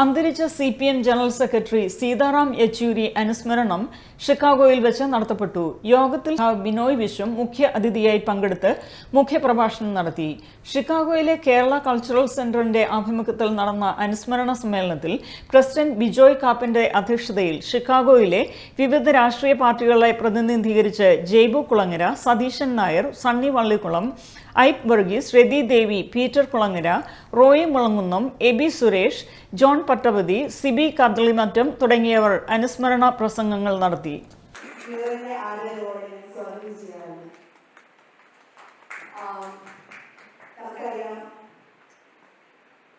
അന്തരിച്ച C P M general secretary Sitaram Yechury അനുസ്മരണം ഷിക്കാഗോയിൽ വെച്ച് നടത്തപ്പെട്ടു. യോഗത്തിൽ ബിനോയ് വിശ്വം മുഖ്യ അതിഥിയായി പങ്കെടുത്ത് മുഖ്യപ്രഭാഷണം നടത്തി. ഷിക്കാഗോയിലെ കേരള കൾച്ചറൽ സെന്ററിന്റെ ആഭിമുഖ്യത്തിൽ നടന്ന അനുസ്മരണ സമ്മേളനത്തിൽ പ്രസിഡന്റ് ബിജോയ് കാപ്പന്റെ അധ്യക്ഷതയിൽ ഷിക്കാഗോയിലെ വിവിധ രാഷ്ട്രീയ പാർട്ടികളെ പ്രതിനിധീകരിച്ച് Jaibu Kulangara Satheesan Nair Sunny Vallikkulam Ipe Varghese Rathi Devi Peter Kulangara Roy Mulangunnam Aby Suresh John Pattapathi Siby Kadalimattam തുടങ്ങിയവർ അനുസ്മരണ പ്രസംഗങ്ങൾ നടത്തി.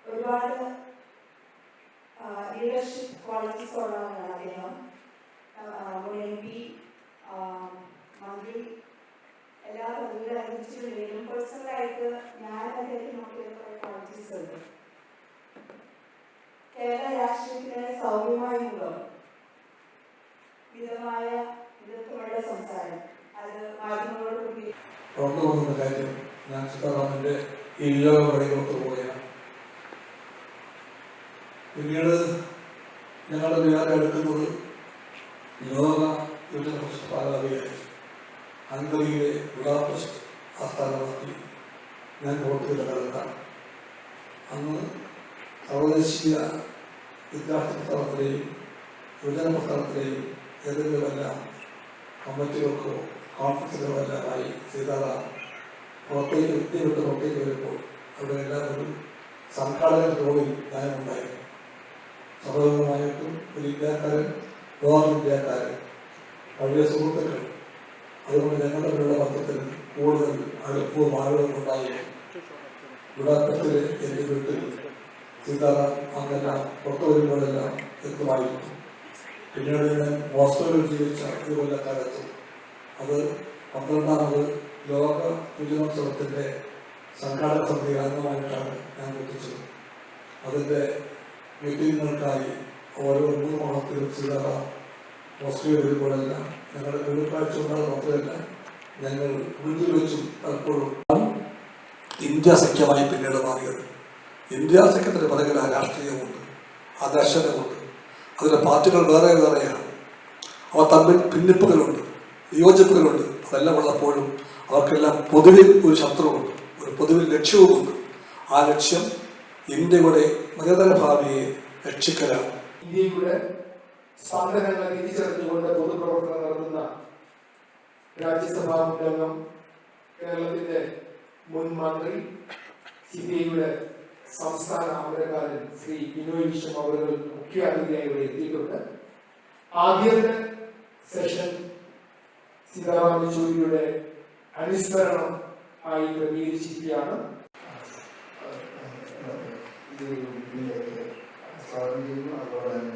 ഒരുപാട് ലീഡർഷിപ്പ് ക്വാളിറ്റീസ് ഉള്ളവരാണ് അദ്ദേഹം. മുൻ എം പി മന്ത്രി എല്ലാ പദവികളും അനുഭവിച്ചിട്ടുണ്ടെങ്കിലും പേഴ്സണലായിട്ട് ഞാൻ അദ്ദേഹത്തിന് നോക്കിയ കുറേ ക്വാളിറ്റീസ് ഉണ്ട്. കേരള രാഷ്ട്രീയത്തിന് സൗമ്യമായുള്ള മിതമായ വിധത്തിലുള്ള സംസാരം. അത് മാധ്യമങ്ങളോട് കൂടി പിന്നീട് ഞങ്ങളുടെ വികാരം എടുക്കുന്നത് യോഗ യുദ്ധ പാലാവിയായിരുന്നു പാലാവിയായി ഹംഗറിയിലെ ബുഡാപെസ്റ്റ് ആസ്ഥാനമാക്കി ഞാൻ പ്രവർത്തിക്കുന്ന കാലത്താണ്. അന്ന് സർവദേശീയ വിദ്യാർത്ഥി പ്രസ്ഥാനത്തിലെയും യുവജന പ്രസ്ഥാനത്തിലെയും ഏതെങ്കിലുമെല്ലാം കമ്മിറ്റികൾക്കോ കോൺഫറൻസുകളോ എല്ലാമായി സീതാറാം പുറത്തേക്ക് വ്യക്തി വിട്ട് പുറത്തേക്ക് വരുമ്പോൾ അവിടെ എല്ലാം ഒരു സംഘാടക റോളിൽ ഞാനുണ്ടായിരുന്നു. സ്വാഭാവികമായിട്ടും ഒരു ഇന്ത്യക്കാരൻ വേറൊരു ഇന്ത്യക്കാരൻ പഴയ സുഹൃത്തുക്കൾ അതുകൊണ്ട് ഞങ്ങളുടെ ബന്ധത്തിന് കൂടുതൽ അടുപ്പവും ആളുകളും ഉണ്ടായിരുന്നു എന്റെ വീട്ടിൽ സീതാറാം അങ്ങനെ പുറത്തു വരുമ്പോഴെല്ലാം എത്തുമായിരുന്നു. പിന്നീട് ഞാൻ ഹോസ്റ്റലിൽ ജീവിച്ച ഒരു കൊല്ലക്കാലത്ത് അത് പന്ത്രണ്ടാമത് ലോക യുവജനോത്സവത്തിന്റെ സംഘാടക സമിതി അംഗമായിട്ടാണ് ഞാൻ എത്തിച്ചത്. അതിന്റെ മീറ്റിങ്ങുകൾക്കായി ഓരോ മൂന്ന് മാസത്തിലും സീതാറാം ഹോസ്റ്റലിൽ വരുമ്പോഴെല്ലാം ഞങ്ങളുടെ ഉണ്ടാകും മാത്രമല്ല ഞങ്ങൾ വീട്ടിൽ വെച്ചും പലപ്പോഴും ഇന്ത്യ സഖ്യമായി പിന്നീട് മാറിയത്. ഇന്ത്യ സഖ്യത്തിന് പിറകിൽ ആ രാഷ്ട്രീയമുണ്ട് ആ ദർശനമുണ്ട് അതിലെ പാർട്ടികൾ വേറെ വേറെയാണ്. അവ തമ്മിൽ ഭിന്നിപ്പുകളുണ്ട് വിയോജിപ്പുകളുണ്ട്. അതെല്ലാം ഉള്ളപ്പോഴും അവർക്കെല്ലാം പൊതുവിൽ ഒരു ശത്രുവുണ്ട് ഒരു പൊതുവിൽ ലക്ഷ്യവുമുണ്ട്. ആ ലക്ഷ്യം ഇന്ത്യയുടെ മതതര ഭാവിയെ രക്ഷിക്കലാണ്. ഇന്ത്യയുടെ സ്പന്ദനങ്ങൾ തിരിച്ചറിഞ്ഞുകൊണ്ട് പൊതുപ്രവർത്തനം നടത്തുന്ന രാജ്യസഭാ അംഗം കേരളത്തിന്റെ മുൻ മന്ത്രി സി പി ഐയുടെ സംസ്ഥാന അമരക്കാരൻ ശ്രീ ബിനോയ് വിശ്വം അവർ മുഖ്യ അതിഥിയായി ഇവിടെ എത്തിയിട്ടുണ്ട്. ആദ്യത്തെ സെഷൻ സീതാറാം യെച്ചൂരിയുടെ അനുസ്മരണം ആയി ക്രമീകരിച്ചിരിക്കുകയാണ്. സ്വാഗതം ചെയ്യുന്നു. അതുപോലെ തന്നെ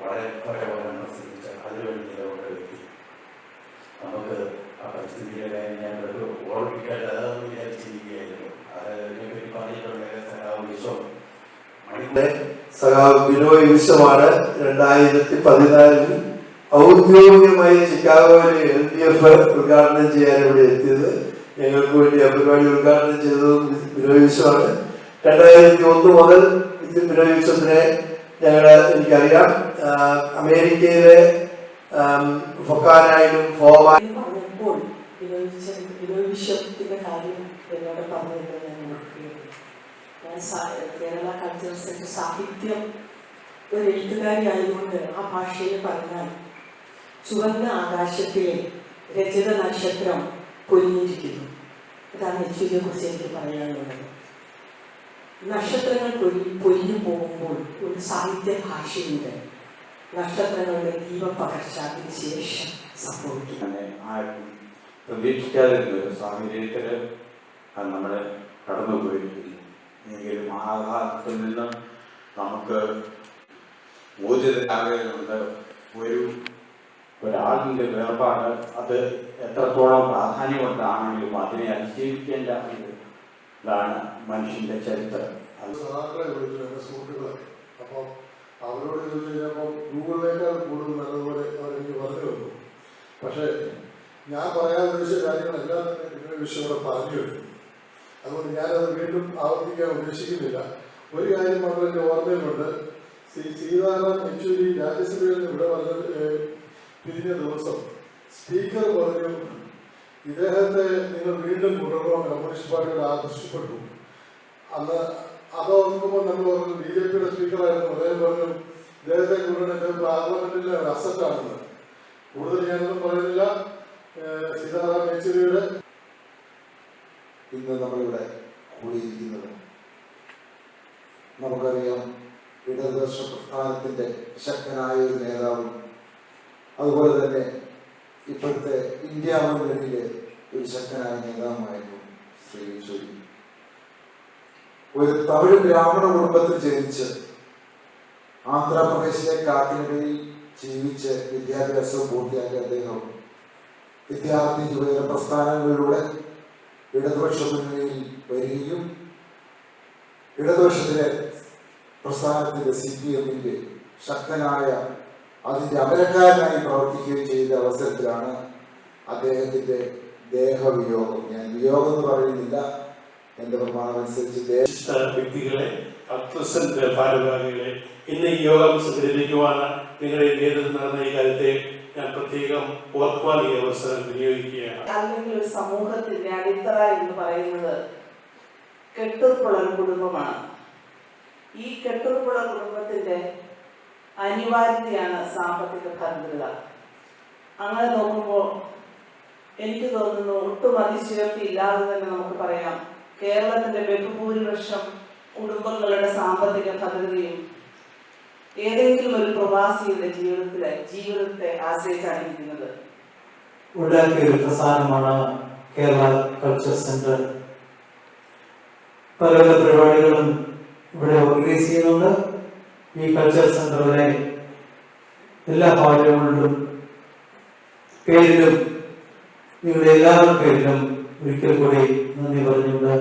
വളരെ പരപോലെ മത്സരിച്ച അതിനുവേണ്ടി നിലകൊണ്ട വ്യക്തി നമുക്ക് ആ പരിസ്ഥിതിയുടെ കാര്യം ഞാൻ ഒരു ഓർമ്മിക്കേണ്ട അതൊന്നും വിചാരിച്ചിരിക്കുകയായിരുന്നു. അതിനെപ്പറ്റി പറഞ്ഞിട്ടുണ്ടെങ്കിൽ സഖാവ് വിശ്വം. മണിക്കൂർ സഖാവ് ബിനോയ് വിശ്വമാണ് രണ്ടായിരത്തി പതിനാലിൽ ഔദ്യോഗികമായി ചിക്കാഗോയിലെ എൽ ഡി എഫ് ഉദ്ഘാടനം ചെയ്യാൻ ഇവിടെ എത്തിയത്. ഞങ്ങൾക്ക് വേണ്ടി ആ പരിപാടി ഉദ്ഘാടനം ചെയ്തതും ബിനോയ് വിശ്വമാണ്. രണ്ടായിരത്തി ഒന്ന് മുതൽ ബിനോയ് വിശ്വത്തിനെ ഞങ്ങൾ എനിക്കറിയാം. അമേരിക്കയിലെ ഫൊക്കാനായാലും കേരള കൾച്ചർ സെന്റർ സാഹിത്യം ഒരു എഴുത്തുകാരി ആയതുകൊണ്ട് ആ ഭാഷയിൽ പറഞ്ഞാൽ ചുവന്ന ആകാശത്തിലെ രചിത നക്ഷത്രം പൊരിഞ്ഞിരിക്കുന്നു അതാണ് യെച്ചൂരിയെ കുറിച്ച് എനിക്ക് പറയാനുള്ളത്. നക്ഷത്രങ്ങൾ പൊരി പൊരിഞ്ഞു പോകുമ്പോൾ ഒരു സാഹിത്യ ഭാഷയുണ്ട് നക്ഷത്രങ്ങളുടെ ദീപപകർച്ച അതിന് ശേഷം സംഭവിക്കും. പ്രതീക്ഷിക്കാതിരുന്ന ഒരു സാഹചര്യത്തിൽ നമ്മൾ കടന്നുപോയിരിക്കുന്നു എങ്കിലും ആഘാതത്തിൽ നിന്ന് നമുക്ക് ഊർജിതരാകേണ്ടതുണ്ട് ഒരു ഒരാളിന്റെ വേർപാട് അത് എത്രത്തോളം പ്രാധാന്യമുണ്ടാണെങ്കിലും അതിനെ അതിജീവിക്കേണ്ട ഇതാണ് മനുഷ്യന്റെ ചരിത്രം. എന്റെ അവരോട് ചോദിച്ചു പറഞ്ഞു പക്ഷേ ഞാൻ പറയാൻ ഉദ്ദേശിച്ച കാര്യങ്ങളെല്ലാം പറഞ്ഞു കഴിഞ്ഞു അതുകൊണ്ട് ഞാനത് വീണ്ടും ആവർത്തിക്കാൻ ഉദ്ദേശിക്കുന്നില്ല. ഒരു കാര്യം മാത്രം എന്റെ ഓർമ്മയിലുണ്ട്. ശ്രീ സീതാറാം യെച്ചൂരി രാജ്യസഭയിൽ നിന്ന് ഇവിടെ വന്ന ഏഹ്, പിരിഞ്ഞ ദിവസം സ്പീക്കർ പറഞ്ഞു ഇദ്ദേഹത്തെ നിങ്ങൾ വീണ്ടും കൊണ്ടുപോകാൻ കമ്മ്യൂണിസ്റ്റ് പാർട്ടിയോട് ആകർഷിക്കപ്പെട്ടു അന്ന് അത് ഓർക്കുമ്പോൾ നമ്മൾ പറഞ്ഞു ബി ജെ പിയുടെ സ്പീക്കറായിരുന്നു. അദ്ദേഹം പറഞ്ഞു ഇദ്ദേഹത്തെ കൊണ്ടുവന്നിട്ട് പാർലമെന്റിലെ ഒരു അസറ്റാണെന്ന് കൂടുതൽ ഞാനൊന്നും പറയുന്നില്ല. സീതാറാം യെച്ചൂരിയുടെ ഇന്ന് നമ്മളിവിടെ കൂടിയിരിക്കുന്നത്. നമുക്കറിയാം ഇടതുപക്ഷ പ്രസ്ഥാനത്തിന്റെ ശക്തനായ ഒരു നേതാവും അതുപോലെ തന്നെ ഇപ്പോഴത്തെ ഇന്ത്യ മുന്നണിയിലെ ഒരു ശക്തനായ നേതാവുമായിരുന്നു ശ്രീ ചൊല്ലി ഒരു തമിഴ് ബ്രാഹ്മണ കുടുംബത്തിൽ ജനിച്ച് ആന്ധ്രാപ്രദേശിലെ കാക്കിനടയിൽ ജീവിച്ച് വിദ്യാഭ്യാസം പൂർത്തിയാക്കിയ അദ്ദേഹം വിദ്യാർത്ഥി യുവജന പ്രസ്ഥാനങ്ങളിലൂടെ ഇടതുപക്ഷ മുന്നണിയിൽ വരികയും ഇടതുപക്ഷത്തിലെ പ്രസ്ഥാനത്തിന്റെ സി പി എമ്മിന്റെ ശക്തനായ അതിന്റെ അമരക്കാരനായി പ്രവർത്തിക്കുകയും ചെയ്ത അവസരത്തിലാണ് അദ്ദേഹത്തിന്റെ ദേഹവിയോഗം. ഞാൻ വിയോഗം എന്ന് പറയുന്നില്ല. എന്റെ പ്രമാണം അനുസരിച്ച് വ്യക്തികളെ പ്രസന്റ് ഭാരവാഹികളെ ഇന്ന് ഈ യോഗം സംഘടിപ്പിക്കുവാൻ നിങ്ങളുടെ നേതൃത്വം നടന്ന ഈ കാര്യത്തെ ഞാൻ പ്രത്യേകം ഓർക്കുവാൻ ഈ അവസരം വിനിയോഗിക്കുകയാണ്. അല്ലെങ്കിൽ ഒരു സമൂഹത്തിന്റെ അടിത്തറ എന്ന് പറയുന്നത് കെട്ടുറപ്പുള്ള കുടുംബമാണ്. ഈ കെട്ടുറപ്പുള്ള കുടുംബത്തിന്റെ അനിവാര്യതയാണ് സാമ്പത്തിക ഭദ്രത അങ്ങനെ നോക്കുമ്പോൾ എനിക്ക് തോന്നുന്നു ഒട്ടും അതിശയോക്തി ഇല്ലാതെ തന്നെ നമുക്ക് പറയാം. കേരളത്തിന്റെ ബഹുഭൂരിപക്ഷം കുടുംബങ്ങളുടെ സാമ്പത്തിക ഭദ്രതയും ഏതെങ്കിലും ഒരു പ്രവാസിയുടെ ജീവിതത്തിലെ ജീവിതത്തെ ആശ്രയിച്ചാണ് ഇരിക്കുന്നത്. പ്രസ്ഥാനമാണ് കേരള കൾച്ചർ സെന്റർ പല പല പരിപാടികളും ഇവിടെ ഓർഗനൈസ് ചെയ്യുന്നുണ്ട്. ഈ കൾച്ചർ സെന്ററിലെ എല്ലാ ഭാഗങ്ങളിലും പേരിലും നിങ്ങളുടെ എല്ലാവരുടെ പേരിലും ഒരിക്കൽ കൂടി നന്ദി പറഞ്ഞുകൊണ്ട്